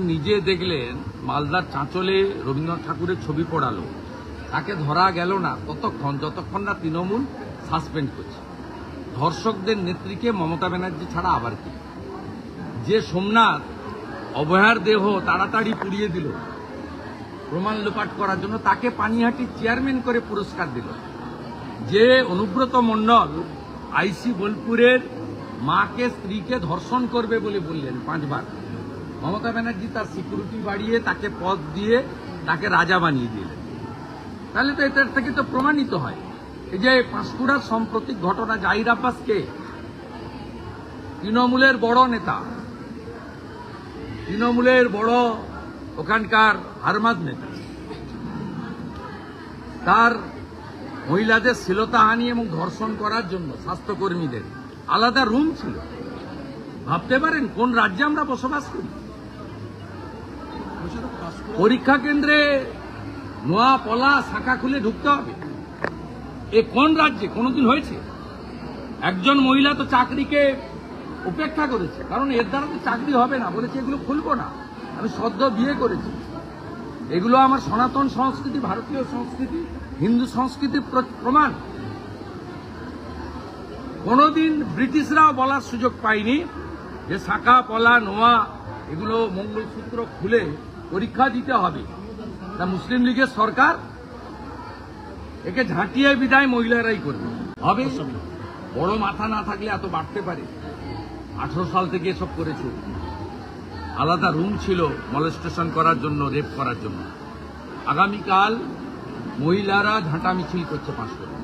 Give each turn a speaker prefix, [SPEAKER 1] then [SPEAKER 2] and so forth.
[SPEAKER 1] নিজে দেখলেন মালদার চাঁচলে রবীন্দ্রনাথ ঠাকুরের ছবি পড়ালো। তাকে ধরা গেল না। ততক্ষণ, যতক্ষণ না তৃণমূল সাসপেন্ড করছে। ধর্ষকদের নেত্রীকে মমতা ব্যানার্জি ছাড়া আবার কি? যে সোমনাথ, অভয়ার দেহ তাড়াতাড়ি পুড়িয়ে দিল। প্রমাণ লোপাট করার জন্য তাকে পানিহাটির চেয়ারম্যান করে পুরস্কার দিল। যে অনুব্রত মণ্ডল আইসি বোলপুরের মাকে স্ত্রীকে ধর্ষণ করবে বলে বললেন পাঁচবার। মমতা ব্যানার্জি তার সিকিউরিটি বাড়িয়ে, তাকে পদ দিয়ে, তাকে রাজা বানিয়ে দিলেন। তাহলে তো এটার থেকে তো প্রমাণিত হয়। এই যে পাঁশকুড়ার সাম্প্রতিক ঘটনা, জাহির আব্বাসকে, তৃণমূলের বড় নেতা, তৃণমূলের বড় ওখানকার হারমাদ নেতা, তার মহিলাদের শ্লীলতাহানি এবং ধর্ষণ করার জন্য স্বাস্থ্যকর্মীদের আলাদা রুম ছিল। ভাবতে পারেন কোন রাজ্যে আমরা বসবাস করি? পরীক্ষা কেন্দ্রে নোয়া পলা শাখা খুলে ঢুকতে হবে। এ কোন রাজ্যে? কোনোদিন হয়েছে? একজন মহিলা তো চাকরিকে উপেক্ষা করেছে। কারণ এর দ্বারা তো চাকরি হবে না। বলেছে, এগুলো খুলবো না। আমি সদ্য বিয়ে করেছি। এগুলো আমার সনাতন সংস্কৃতি, ভারতীয় সংস্কৃতি, হিন্দু সংস্কৃতির প্র- প্রমাণ। কোনোদিন ব্রিটিশরাও বলার সুযোগ পায়নি যে শাখা, পলা, নোয়া, এগুলো মঙ্গলসূত্র খুলে পরীক্ষা দিতে হবে। তা মুসলিম লীগের সরকার একে ঝাঁটিয়ে বিদায় মহিলারাই করবে। হবে? বড় মাথা না থাকলে এত বাড়তে পারে। আঠারো সাল থেকে এসব করেছে। আলাদা রুম ছিল মলেস্টেশন করার জন্য, রেপ করার জন্য। আগামীকাল মহিলারা ঝাঁটা মিছিল করছে পাঁচশো